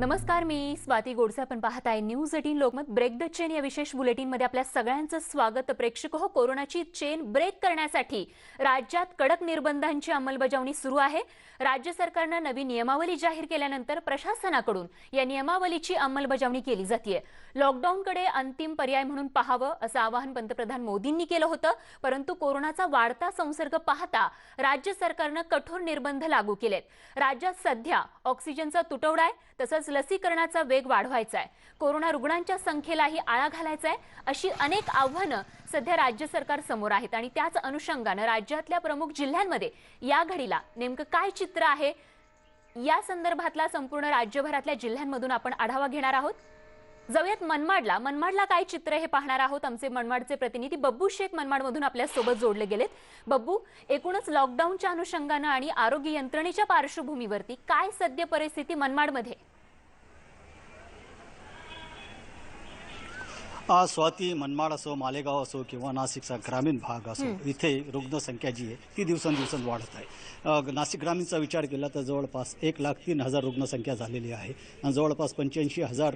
नमस्कार मी स्वाती गोडसे. आपण पाहत आहे news eighteen Lokmat. Break the chain या विशेष बुलेटिनमध्ये आपल्या सगळ्यांचं स्वागत. प्रेक्षक हो कोरोनाची चेन ब्रेक करण्यासाठी राज्यात कडक निर्बंधांची अंमलबजावणी सुरू आहे. राज्य सरकारनं नवी नियमावली जाहीर केल्यानंतर प्रशासनाकडून या नियमावलीची अंमलबजावणी केली जाते लॉकडाऊनकडे अंतिम पर्याय म्हणून पाहावं असं आवाहन पंतप्रधान मोदींनी केलं होतं. परंतु कोरोनाचा वाढता संसर्ग पाहता राज्य सरकारनं कठोर निर्बंध लागू केलेत. राज्यात सध्या ऑक्सिजनचा तुटवडा आहे. तसंच लसीकरणाचा वेग वाढवायचा आहे कोरोना रुग्णांच्या संख्येलाही आळा घालायचा आहे अशी अनेक आव्हानं सध्या राज्य सरकार समोर आहेत. आणि त्याच अनुषंगानं राज्यातल्या प्रमुख जिल्ह्यांमध्ये या घडीला नेमकं काय चित्र आहे? या संदर्भातला संपूर्ण राज्यभरातल्या जिल्ह्यांमधून आपण आढावा घेणार आहोत. जाऊयात मनमाडला. मनमाडला काय चित्र हे पाहणार आहोत आमचे मनमाडचे प्रतिनिधी. बब्बू शेख मनमाडमधून आपल्यासोबत जोडले गेलेत. बब्बू एकूणच लॉकडाऊनच्या अनुषंगानं आणि आरोग्य यंत्रणेच्या पार्श्वभूमीवरती काय सद्य परिस्थिती मनमाडमध्ये? स्वाती मनमाड असो मालेगाव असो किंवा नाशिकचा ग्रामीण भाग असो इथे रुग्णसंख्या जी आहे ती दिवसेंदिवस वाढत आहे. नाशिक ग्रामीणचा विचार केला तर जवळपास एक लाख तीन हजार रुग्णसंख्या झालेली आहे आणि जवळपास पंच्याऐंशी हजार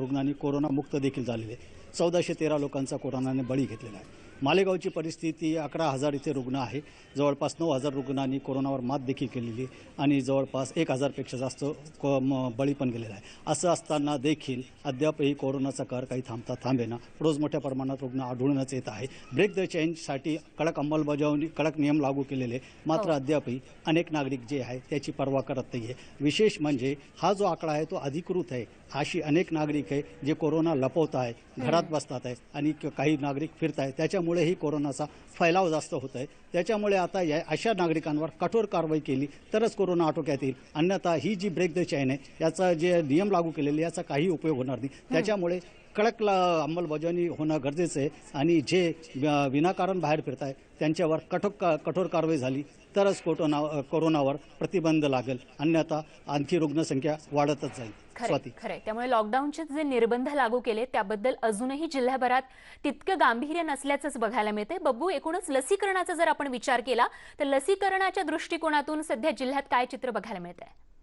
रुग्णांनी कोरोनामुक्त देखील झालेले. आहे. चौदाशे तेरा लोकांचा कोरोनाने बळी घेतलेला आहे. मालेगावची परिस्थिती अकरा हजार इथे रुग्ण आहे. जवळपास नऊ हजार रुग्णांनी कोरोनावर मात देखील केलेली आहे आणि जवळपास एक हजारपेक्षा जास्त बळी पण गेलेला आहे. असं असताना देखील अद्यापही कोरोनाचा कहर काही थांबता थांबेना. रोज मोठ्या प्रमाणात रुग्ण आढळूनच येत आहे. ब्रेक द चेंजसाठी कडक अंमलबजावणी कडक नियम लागू केलेले. मात्र अद्यापही अनेक नागरिक जे आहे त्याची पर्वा करत नाही आहे विशेष म्हणजे हा जो आकडा आहे तो अधिकृत आहे. अशी अनेक नागरिक आहे जे कोरोना लपवत आहे घरात बसतात आहे आणि काही नागरिक फिरत आहे त्यामुळेही कोरोनाचा फैलाव जास्त होत आहे त्याच्यामुळे आता या अशा नागरिकांवर कठोर कारवाई केली तरच कोरोना आटोक्यात येईल. अन्यथा ही जी ब्रेक द चैन आहे याचा जे नियम लागू केलेले याचा काही उपयोग होणार नाही. त्याच्यामुळे कडक अंमलबजावणी होणं गरजेचं आहे. आणि जे विनाकारण बाहेर फिरत आहे त्यांच्यावर कठोर का- कठोर कारवाई झाली तरच कोरोना कोरोनावर प्रतिबंध लागेल. अन्यथा आणखी रुग्णसंख्या वाढतच जाईल. खरे स्वाती. खरे त्यामुळे लॉकडाऊनचे जे निर्बंध लागू केले त्याबद्दल अजूनही जिल्ह्याभरात तितकं गांभीर्य नसल्याचंच बघायला मिळतंय. बब्बू एकूणच लसीकरणाचा जर आपण विचार केला तर लसीकरणाच्या दृष्टिकोनातून सध्या जिल्ह्यात काय चित्र बघायला मिळत आहे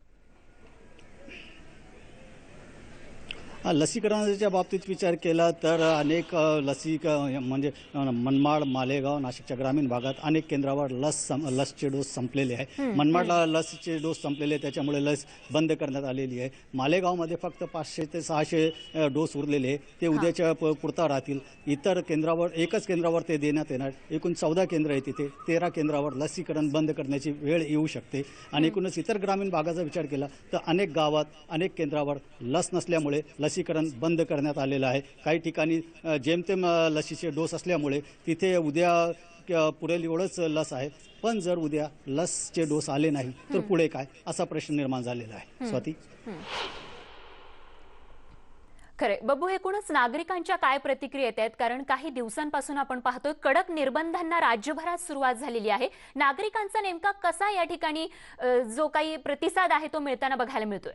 लसीकरणाच्या बाबतीत विचार केला तर अनेक लसी म्हणजे मनमाड मालेगाव नाशिकच्या ग्रामीण भागात अनेक केंद्रावर लस सं- लसचे डोस संपलेले आहे मनमाडला लसचे डोस संपलेले आहे, त्याच्यामुळे लस बंद करण्यात आलेली आहे. मालेगावमध्ये फक्त पाचशे ते सहाशे डोस उरलेले आहे ते उद्याच्या प- पुरता राहतील. इतर केंद्रावर एकच केंद्रावर ते देण्यात येणार. एकूण चौदा केंद्र आहे तिथे. तेरा केंद्रावर लसीकरण बंद करण्याची वेळ येऊ शकते. आणि एकूणच इतर ग्रामीण भागाचा विचार केला तर अनेक गावात अनेक केंद्रावर लस नसल्यामुळे लसीकरण बंद करण्यात आलेलं आहे. काही ठिकाणी जेमतेम लसीचे डोस असल्यामुळे तिथे उद्या पुरेल एवढंच लस आहे. पण जर उद्या लसचे डोस आले नाही तर पुढे काय? असा प्रश्न निर्माण झालेला आहे. स्वाती? खरे बब्बू एकूणच नागरिकांच्या काय प्रतिक्रिया येत आहेत? कारण काही दिवसांपासून आपण पाहतोय कडक निर्बंधांना राज्यभरात सुरुवात झालेली आहे. नागरिकांचा नेमका कसा या ठिकाणी जो काही प्रतिसाद आहे तो मिळताना बघायला मिळतोय?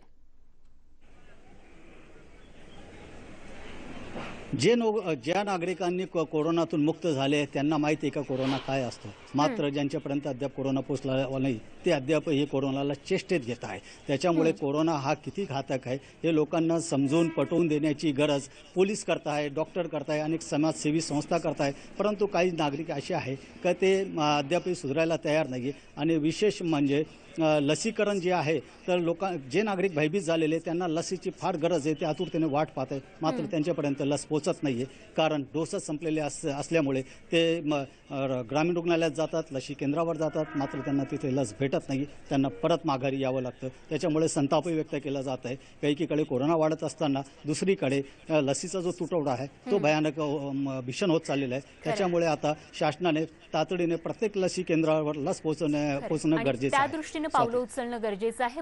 जे नो ज्या नागरिकांनी को- कोरोनातून मुक्त झाले त्यांना माहिती आहे का कोरोना काय असतो? मात्र ज्यांच्यापर्यंत अद्याप कोरोना पोचला नाही ते अद्याप हे कोरोनाला चेष्टेत घेत आहे त्याच्यामुळे कोरोना हा किती घातक आहे हे लोकांना समजून पटवून देण्याची गरज पोलीस करताय डॉक्टर करताय अनेक समाजसेवी संस्था करताय परंतु काही नागरिक असे आहे का ते अद्यापही सुधारायला तयार नाही आणि विशेष म्हणजे लसीकरण जे आहे तर लोकां जे नागरिक भयभीत झालेले त्यांना लसीची फार गरज आहे ते आतुरतेने वाट पाहत आहे मात्र त्यांच्यापर्यंत लस पोचत नाही आहे कारण डोसच संपलेले अस असल्यामुळे ते म, ग्रामीण रुग्णालयात जातात लसी केंद्रावर जातात मात्र त्यांना तिथे लस भेटत नाही. त्यांना परत माघारी यावं लागतं. त्याच्यामुळे संतापही व्यक्त केला जात आहे. एकीकडे कोरोना वाढत असताना दुसरीकडे लसीचा जो तुटवडा आहे तो भयानक भीषण होत चाललेला आहे. त्याच्यामुळे आता शासनाने तातडीने प्रत्येक लसी केंद्रावर लस पोहोचवणं पोहोचणं गरजेचं आहे. पावलं उचलणं गरजेचं आहे.